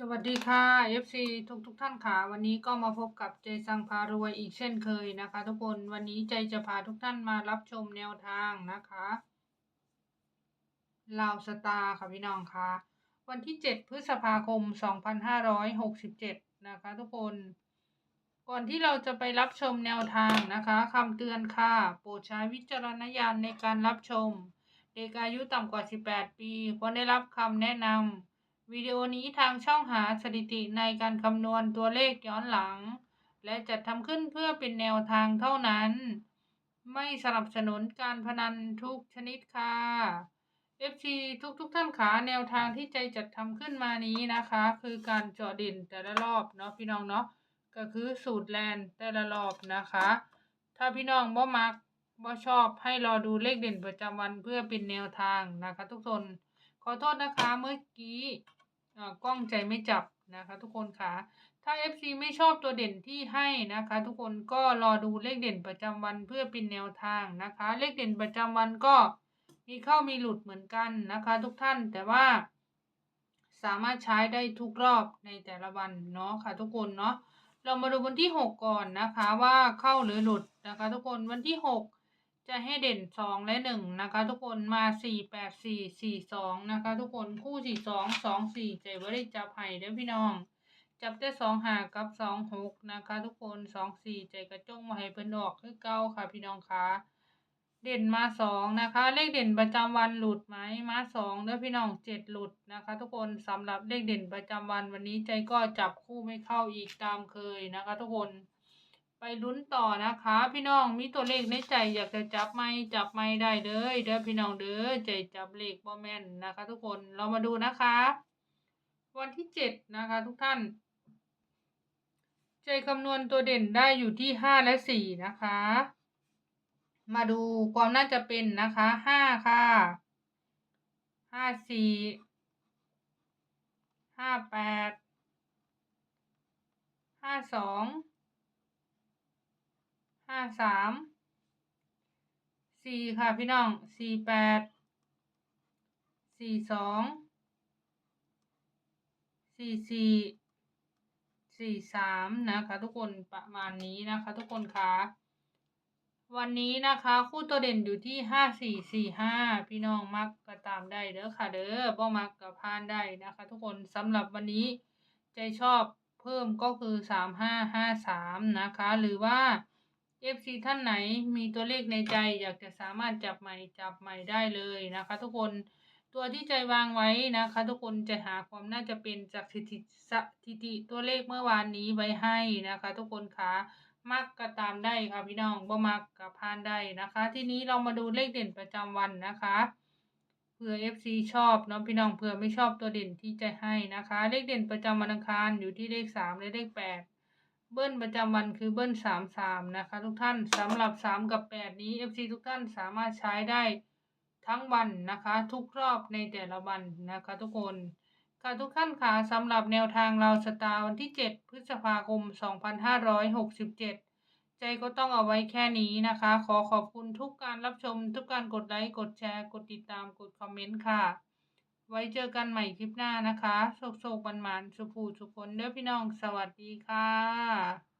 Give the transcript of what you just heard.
สวัสดีค่ะ FC ทุกทุกท่านค่ะ วันนี้ก็มาพบกับเจสังพารวยอีกเช่นเคยนะคะ ทุกคนวันนี้ใจจะพาทุกท่านมารับชมแนวทางนะคะลาวสตาร์ค่ะพี่น้องค่ะ วันที่ 7 พฤษภาคม 2567 นะคะ ทุกคน ก่อนที่เราจะไปรับชมแนวทางนะคะคำเตือนค่ะ โปรดใช้วิจารณญาณในการรับชม เด็กอายุต่ำกว่า 18 ปีควรได้รับคำแนะนำ วิดีโอนี้ทางช่องหาสถิติในการคำนวณตัวเลขย้อนหลัง และจัดทำขึ้นเพื่อเป็นแนวทางเท่านั้น ไม่สนับสนุนการพนันทุกชนิดค่ะ FC ทุกทุกท่านขาแนวทางที่ใจจัดทำขึ้นมานี้นะคะ คือการเจาะด่นแต่ละรอบเนาะพี่น้องเนาะก็คือสูตรแลนแต่ละรอบนะคะ ถ้าพี่น้องบ่มักบ่ชอบให้รอดูเลขเด่นประจำวันเพื่อเป็นแนวทางนะคะ ทุกคน ขอโทษนะคะเมื่อกี้กล้องใจไม่จับนะคะทุกคนค่ะ ถ้า FC ไม่ชอบตัวเด่นที่ให้นะคะ ทุกคนก็รอดูเลขเด่นประจำวันเพื่อเป็นแนวทางนะคะ เลขเด่นประจำวันก็มีเข้ามีหลุดเหมือนกันนะคะ ทุกท่านแต่ว่า สามารถใช้ได้ทุกรอบในแต่ละวันเนาะค่ะ ทุกคนเนาะเรามาดูวันที่ 6 ก่อนนะคะว่าเข้าหรือหลุดนะคะ ทุกคนวันที่ 6 จะให้เด่น2และ1นะคะ ทุกคนมา4 8 4 4 2นะคะ ทุกคนคู่4 2 2 4ใจว่าได้จับให้เด้อพี่น้อง จับได้2หากับ2 6นะคะ ทุกคน2 4ใจกระจงมาให้เพิ่นออกคือเก่าค่ะพี่น้องคะเด่นมา2นะคะ เลขเด่นประจำวันหลุดไหมมา2เด้อพี่น้อง7หลุดนะคะ ทุกคนสำหรับเลขเด่นประจำวันวันนี้ใจก็จับคู่ไม่เข้าอีกตามเคยนะคะ ทุกคน ไปลุ้นต่อนะคะ พี่น้องมีตัวเลขในใจอยากจะจับไม่จับไม่ได้เลยเด้อพี่น้องเด้อใจจับเลขบ่แม่นนะคะ ทุกคนเรามาดูนะคะ วันที่เจ็ดนะคะ ทุกท่าน ใจคำนวณตัวเด่นได้อยู่ที่ห้าและสี่นะคะ มาดูความน่าจะเป็นนะคะห้าค่ะห้าสี่ห้าแปดห้าสอง สามสี่ค่ะพี่น้องสี่แปดสี่สองสี่สี่สี่สามนะคะทุกคนประมาณนี้นะคะ ทุกคนคะวันนี้นะคะคู่ตัวเด่นอยู่ที่ห้าสี่สี่ห้าพี่น้องมักก็ตามได้เด้อค่ะเด้อบ่มักก็พานได้นะคะ ทุกคนสำหรับวันนี้ใจชอบเพิ่มก็คือสามห้าห้าสามนะคะ หรือว่า FC ท่านไหนมีตัวเลขในใจ อยากจะสามารถจับใหม่จับใหม่ได้เลยนะคะ ทุกคนตัวที่ใจวางไว้นะคะ ทุกคนจะหาความน่าจะเป็นจากสถิติสถิติตัวเลขเมื่อวานนี้ไว้ให้นะคะ ทุกคนคะมักก็ตามได้ค่ะพี่น้องบ่มักก็พานได้นะคะ ทีนี้เรามาดูเลขเด่นประจำวันนะคะเผื่อ FC ชอบเนาะพี่น้องเผื่อไม่ชอบตัวเด่นที่จะให้นะคะ เลขเด่นประจำวันอังคารอยู่ที่เลขสามและเลขแปด เบิ้ลประจำวันคือเบิ้ลสามสามนะคะ ทุกท่านสำหรับสามกับแปดนี้ FC ทุกท่านสามารถใช้ได้ทั้งวันนะคะ ทุกรอบในแต่ละวันนะคะ ทุกคนค่ะทุกท่านค่ะสำหรับแนวทางเราสตาร์วันที่ 7 พฤษภาคม 2567 ใจก็ต้องเอาไว้แค่นี้นะคะ ขอขอบคุณทุกการรับชม ทุกการกดไลค์ กดแชร์ กดติดตาม กดคอมเมนต์ค่ะ ไว้เจอกันใหม่คลิปหน้านะคะโชคโชคบันมานสุภูสุคนเด้อพี่น้องสวัสดีค่ะ